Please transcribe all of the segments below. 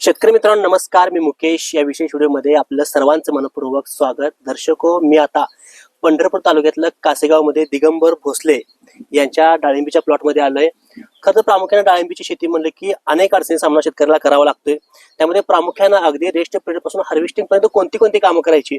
शेतकरी मित्रांनो नमस्कार. मी मुकेश. या विशेष व्हिडिओमध्ये आपलं सर्वांचं मनपूर्वक स्वागत. दर्शको हो, मी आता पंढरपूर तालुक्यातलं कासेगावमध्ये दिगंबर भोसले यांच्या डाळिंबीच्या प्लॉटमध्ये आलोय. खरं प्रामुख्याने डाळिंबीची शेती म्हणलं की अनेक अडचणी सामना शेतकऱ्याला करावा लागतोय. त्यामध्ये प्रामुख्यानं अगदी रेस्ट पिरियडपासून हार्वेस्टिंग पर्यंत कोणती कोणती कामं करायची?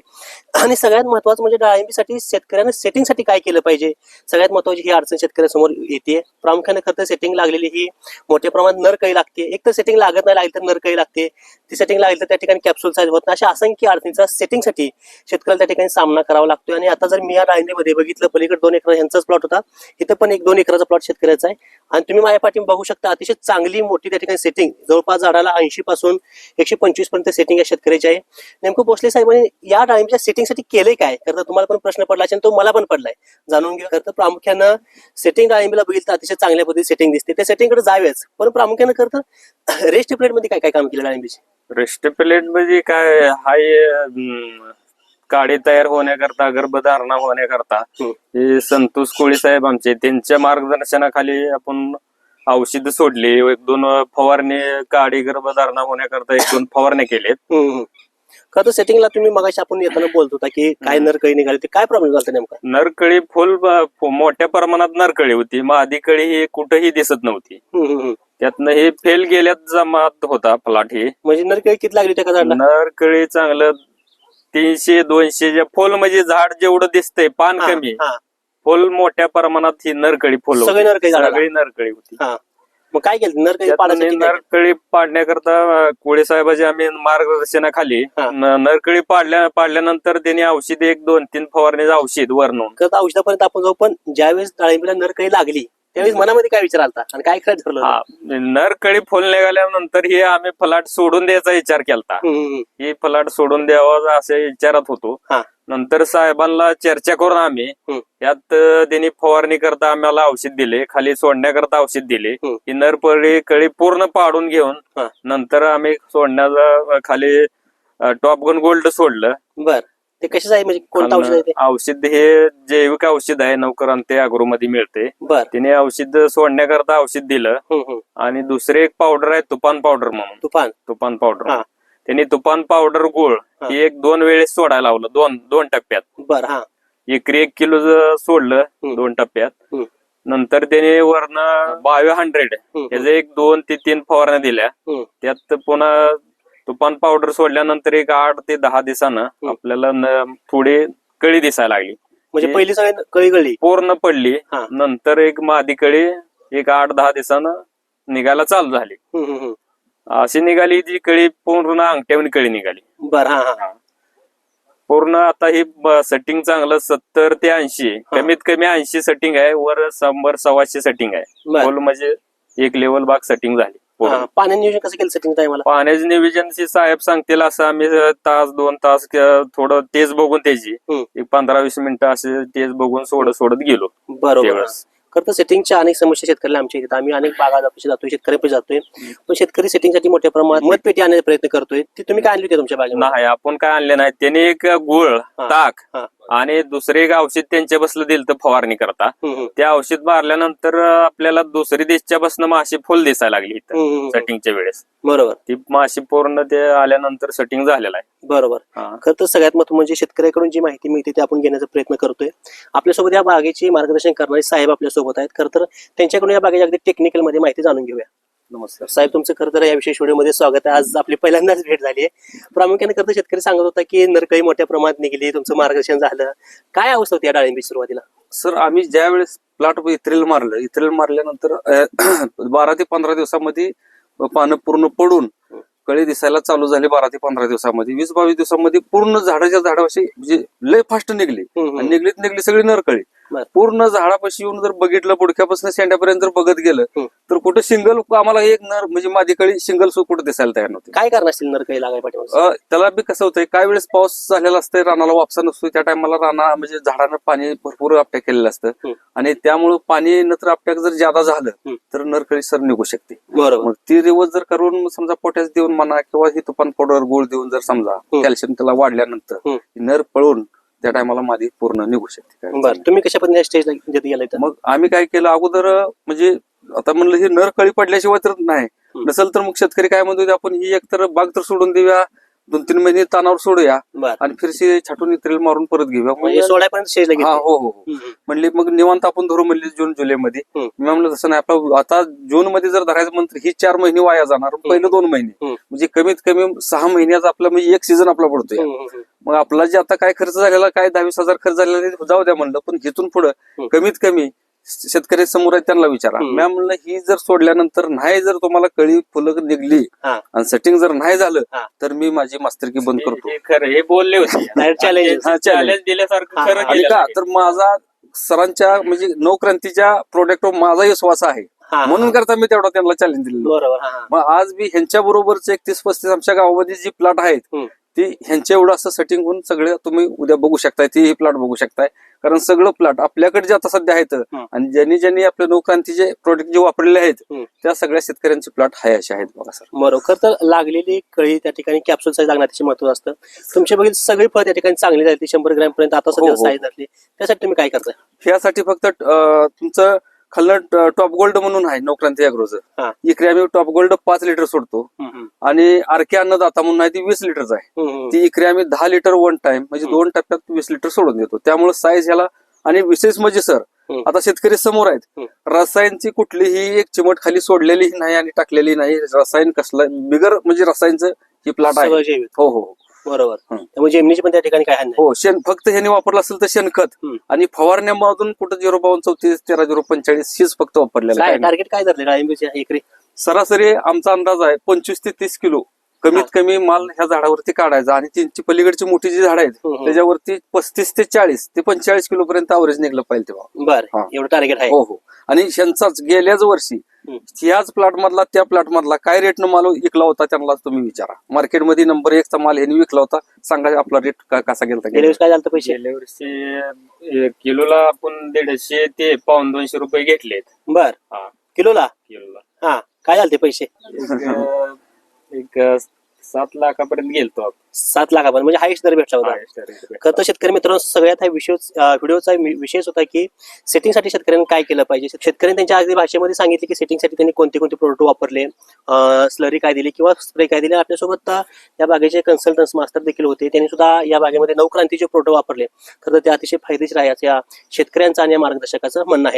आणि सगळ्यात महत्वाचं म्हणजे डाळिंबीसाठी शेतकऱ्यानं सेटिंगसाठी काय केलं पाहिजे? सगळ्यात महत्वाची ही अडचण शेतकऱ्यासमोर येते. प्रामुख्याने खरं तर सेटिंग लागलेली ही मोठ्या प्रमाणात नर काही लागते. एक तर सेटिंग लागत नाही लागली तर नर काही लागते. ती सेटिंग लागली तर त्या ठिकाणी कॅप्सूल साईज होत नाही. अशा असंख्य अडचणीचा सेटिंगसाठी शेतकऱ्याला त्या ठिकाणी सामना करावा लागतोय. आणि आता जर मी या डाळिंबीमध्ये बघितलं पलीकडे दोन एकर यांचाच प्लॉट होता. इथं पण एक दोन एकराचा प्लॉट शेतकऱ्याचा आहे. आणि तुम्ही माझ्या पाठी बघू शकता अतिशय चांगली मोठी त्या ठिकाणी सेटिंग जवळपास झाडाला ऐंशी पासून एकशे पंचवीसपर्यंत सेटिंग या शेतकऱ्याची आहे. नेमकं भोसले साहेबांनी या डाळिंबीच्या सेटिंगसाठी केले काय? करता तुम्हाला पण प्रश्न पडला असेल तो मला पण पडलाय. जाणून घ्या खरं प्रामुख्यानं सेटिंग डाळिंबीला बघितलं तर अतिशय चांगल्या पद्धतीने सेटिंग दिसते. त्या सेटिंगकडे जावेच. पण प्रामुख्यानं खरं तर रेस्ट प्लेटमध्ये काय काय काम केलं डाळिंबीचे रेस्ट प्लेट म्हणजे काय हाय काडी तयार होण्याकरता गर्भधारणा होण्याकरता. हे संतोष कोळी साहेब आमचे त्यांच्या मार्गदर्शनाखाली आपण औषध सोडली. एक दोन फवारणी काडी गर्भधारणा होण्याकरता एक दोन फवारण्या केलेत. खरं तर सेटिंगला तुम्ही मगाशी आपण येताना बोलत होता की काय नरकळी निघाली ते काय प्रॉब्लेम झाला नेमका? नरकळी फुल ब- मोठ्या प्रमाणात नरकळी होती. मग आधी कळी ही कुठेही दिसत नव्हती. हम्म, हम्म, हम्म. त्यातनं हे फेल गेल्यात जमात होता प्लॉट ही. म्हणजे नरकळी किती लागली त्या झाडाला? नरकळी चांगलं तीनशे दोनशे फुल म्हणजे झाड जेवढं दिसतंय पान कमी हा. फुल मोठ्या प्रमाणात ही नरकळी फुल सगळी नरकळी? सगळी नरकळी होती मग काय केलं नरकळी? नरकळी पाडण्याकरता कोळी साहेबाच्या आम्ही मार्गदर्शनाखाली नरकळी पाडल्या पाडल्यानंतर त्यांनी औषध एक दोन तीन फवारणीचं औषध वरनून औषधापर्यंत आपण जाऊ पण ज्यावेळेस डाळिंबीला नरकळी लागली त्यावेळेस मनामध्ये काय विचार आलता आणि काय खरं ठरलं हा, नरकळी फुल निघाल्यानंतर हे आम्ही फलाट सोडून द्यायचा विचार हम्म, हम्म, ही फलाट सोडून द्यावा असे विचारात होतो हा. नंतर साहेबांना चर्चा करून आम्ही हम्म. यात अं, त्यांनी फवारणी करता आम्हाला औषध दिले खाली सोडण्याकरता औषध दिले हम्म. ही नरपळी कळी पूर्ण पाडून घेऊन हा. नंतर नंतर आम्ही सोडण्याचा अं, खाली टॉप गन गोल्ड सोडलं बर ते कशाच आहे? म्हणजे कोणतं औषध आहे ते? औषध हे जैविक औषध आहे नौकरांते अग्रो मध्ये मिळते. बर. तिने औषध सोडण्याकरता औषध दिलं. आणि दुसरे एक पावडर आहे तुफान पावडर म्हणून. तुफान? तुफान पावडर. त्यांनी तुफान पावडर गुळ हा. एक दोन वेळेस सोडायला लावलं दोन दोन टप्प्यात. बर हा. एकरी एक किलो सोडलं. दोन टप्प्यात. नंतर त्याने वरनं बायो हंड्रेड त्याचे एक दोन ते तीन फवारण्या दिल्या. त्यात पुन्हा तुफान पावडर सोडल्यानंतर एक आठ ते दहा दिवसानं आपल्याला न- थोडी कळी दिसायला लागली. म्हणजे हे- पहिली सगळी कळी गळली. पूर्ण पडली. हा. नंतर एक मादी कळी एक आठ दहा दिवसानं निघायला चालू झाली. हम्म, हम्म, हम्म. अशी निघाली ती कळी पूर्ण अंगठ्यावरून कळी निघाली. बर हा हा. पूर्ण आता ही सेटिंग चांगलं सत्तर ते ऐंशी कमीत कमी ऐंशी सेटिंग आहे वर शंभर सव्वाशे सेटिंग आहे. बर. फुल म्हणजे एक लेवल बाग सेटिंग झाली. पूर्ण. पाण्याचं नियोजन कसं केलं सेटिंग टायमाला पाण्याचे नियोजन साहेब सांगतील असं आम्ही तास दोन तास क- थोडं तेज बघून त्याची. हम्म. एक पंधरा वीस मिनिटं असे तेज बघून सोडत सोडत गेलो. बरोबर. त्यावेळेस. खरं तर सेटिंगच्या अनेक समस्या शेतकऱ्याला आमच्या येतात. आम्ही अनेक बागा जातो जातोय शेतकऱ्याकडे जातोय. पण शेतकरी सेटिंगसाठी मोठ्या प्रमाणात मतपेटी आणण्याचा प्रयत्न करतोय. ती तुम्ही काय आणली होती तुमच्या बागेमध्ये? नाही आपण काय आणले नाही. त्याने एक गुळ ताक हा. आणि दुसरे एक औषध त्यांच्या बसलं दिलं तर फवारणी करता. ते औषध मारल्यानंतर आपल्याला दुसरी दिसच्या बसनं माशी फुल दिसायला लागली. सेटिंगच्या वेळेस. बरोबर. ती माशी पूर्ण ते आल्यानंतर सेटिंग झालेलं आहे. बरोबर. खरं तर सगळ्यात महत्त्व म्हणजे शेतकऱ्याकडून जी माहिती मिळते ती आपण घेण्याचा प्रयत्न करतोय. आपल्यासोबत या बागेची मार्गदर्शन करणारे साहेब आपल्यासोबत आहेत. खरं तर त्यांच्याकडून या बागेच्या अगदी टेक्निकलमध्ये माहिती जाणून घेऊया. नमस्कार. साहेब तुमचं खरं तर या विशेष व्हिडिओमध्ये स्वागत आहे. आज आपली पहिल्यांदाच भेट झाली आहे. प्रामुख्याने खरं तर शेतकरी सांगत होता की नरकळी मोठ्या प्रमाणात निघली तुमचं मार्गदर्शन झालं. काय अवस्था होती या डाळिंबी सुरुवातीला? सर आम्ही ज्या वेळेस प्लॉट इथ्रेल मारलं इथ्रेल मारल्यानंतर बारा ते पंधरा दिवसामध्ये पानं पूर्ण पडून कळी दिसायला चालू झाली बारा ते पंधरा दिवसामध्ये. वीस बावीस दिवसामध्ये पूर्ण झाडाच्या झाडापाशी म्हणजे लय फास्ट निघली. निघलीत निघली सगळी नरकळी. बरं. पूर्ण झाडापाशी येऊन जर बघितलं बुडक्यापासून शेंड्यापर्यंत जर बघत गेलं. तर कुठं सिंगल आम्हाला एक नर म्हणजे माझी कळी सिंगल सो कुठं दिसायला तयार नव्हती काय कारण असतील नरकळी लागाय पाठीमागे अ, त्याला बी कसं होतंय काय वेळेस पाऊस झालेला असतंय रानाला वापसा नसतोय त्या टायमाला राना म्हणजे झाडानं पाणी भरपूर आपट्या केलेलं असतं. आणि त्यामुळं पाणी नंतर आपट्याक जर ज्यादा झालं. तर नरकळी सर निघू शकते बरोबर ती रिवर्स जर करून समजा पोटॅश देऊन म्हणा किंवा ही तुफान पावडर गोळ देऊन जर समजा. कॅल्शियम त्याला वाढल्यानंतर नर पळून त्या टायमाला मादी पूर्ण निघू शकते काय बरं तुम्ही कशा पद्धतीने स्टेजला गेला इथं मग आम्ही काय केलं अगोदर म्हणजे आता म्हणलं हे नर कळी पडल्याशिवाय तर नाही. नसेल तर मग शेतकरी काय म्हणतो आपण ही एकतर बाग तर सोडून देऊया दोन तीन महिने तानावर सोडूया बर. आणि फिरशी छाटून इत्रेल मारून परत घेऊया. म्हणजे सोळापर्यंत हा हो हो हो. म्हणले मग निवांत आपण धरू म्हणले जून जुलै मध्ये हम्म. मी म्हणलं तसं नाही आपलं आता जून मध्ये जर धरायचं म्हणतं ही चार महिने वाया जाणार. पहिलं दोन महिने. हम्म. म्हणजे कमीत कमी सहा महिन्याचा आपला म्हणजे एक सीझन आपला पडतोय. मग आपला जे आता काय खर्च झालेला काय दहावीस हजार खर्च झालेला जाऊ द्या म्हणलं पण इथून पुढं. कमीत कमी शेतकरी समोर आहेत त्यांना विचारा. मॅम म्हणलं ही जर सोडल्यानंतर नाही जर तुम्हाला कळी फुलं निघली. आणि सेटिंग जर नाही झालं. तर मी माझी मास्तरकी बंद करतो हे खरं हे बोलले होते. चॅलेंज दिल्यासारखं का आहे. तर माझा सरांच्या म्हणजे नवक्रांतीच्या प्रोडक्टवर माझा विश्वास आहे म्हणून. करता मी तेवढा त्यांना चॅलेंज दिलेलं. मग आज मी ह्यांच्या बरोबरच एक तीस पस्तीस आमच्या गावामध्ये जी प्लॉट आहेत. ती ह्यांच्या एवढं असं सेटिंग होऊन सगळे तुम्ही उद्या बघू शकताय ती ही प्लॉट बघू शकताय कारण सगळं प्लॉट आपल्याकडे जे आता सध्या आहेत. आणि ज्यांनी ज्यांनी आपल्या नवक्रांतीचे प्रोडक्ट जे वापरलेले आहेत. त्या सगळ्या शेतकऱ्यांचे प्लॉट हाय असे आहेत बघा सर बरोबर तर लागलेली कळी त्या ठिकाणी कॅप्सूल साईज लागणार त्याचे महत्त्व असतं तुमच्या बघितली सगळी फळ त्या ठिकाणी चांगली झाली ती शंभर ग्रॅम पर्यंत आता सध्या हो, हो. साईज झाली त्यासाठी तुम्ही काय करताय ह्यासाठी फक्त तुमचं खाल्लं टॉप गोल्ड म्हणून आहे नवक्रांती अॅग्रोचं हा. इकडे आम्ही टॉप गोल्ड पाच लिटर सोडतो. आणि आरके अन्नदाता म्हणून आहे ती वीस लिटरचं आहे. ती इकडे आम्ही दहा लिटर वन टाइम म्हणजे. दोन टप्प्यात वीस लिटर सोडून देतो त्यामुळे साईज ह्याला आणि विशेष म्हणजे सर. आता शेतकरी समोर आहेत. रसायनची कुठलीही एक चिमट खाली सोडलेली नाही आणि टाकलेली नाही रसायन कसलं बिगर म्हणजे रसायनचं ही प्लॉट आहे हो हो बरोबर. त्यामुळे जेमनीची पण त्या ठिकाणी काय. हो शेण फक्त ह्याने वापरलं असेल तर शेणखत. आणि फवारण्यामधून कुठं झिरो बावन्न चौतीस तेरा झिरो पंचेचाळीस हीच फक्त वापरलेलं टार्गेट काय धरले डाळिंबीच्या एकरी सरासरी आमचा अंदाज आहे पंचवीस ते तीस किलो. कमीत कमी माल ह्या झाडावरती काढायचा आणि त्यांची पलीकडची मोठी जी झाड आहेत. त्याच्यावरती पस्तीस ते चाळीस ते पंचेचाळीस किलो पर्यंत अवरेज निघलं पाहिजे तेव्हा. बर. हा. एवढं टार्गेट आहे. हो हो. आणि ह्यांचाच गेल्याच वर्षी. ह्याच प्लॉट मधला त्या प्लॉट मधला काय रेटनं माल विकला होता त्यांना तुम्ही विचारा. मार्केटमध्ये नंबर एकचा माल ह्यांनी विकला होता. सांगा आपला रेट कसा गेला. गेल्या काय झालं पैसे? गेल्या वर्षी किलोला आपण दीडशे ते पाऊन दोनशे रुपये घेतलेत. बर. हा. किलोला? किलोला. हा. काय झालं ते पैसे? एक, सात लाखापर्यंत गेलतो आपण. सात लाखापर्यंत म्हणजे हायस्ट दर भेटला होता. खरं तर शेतकरी मित्रांनो सगळ्यात हा विषय व्हिडिओचा विषयच होता की सेटिंगसाठी शेतकऱ्यांनी काय केलं पाहिजे? शेतकऱ्यांनी त्यांच्या अगदी भाषेमध्ये सांगितले की सेटिंगसाठी त्यांनी कोणते कोणते प्रोडक्ट वापरले स्लरी काय दिली किंवा स्प्रे काय दिले. आपल्यासोबत अं, या बागेचे कन्सल्टन्स मास्टर देखील होते. त्यांनी सुद्धा या बागेमध्ये नवक्रांतीचे प्रोडक्ट वापरले. खरं तर ते अतिशय फायदेशीर आहे असं या शेतकऱ्यांचं आणि या मार्गदर्शकाचं म्हणणं आहे.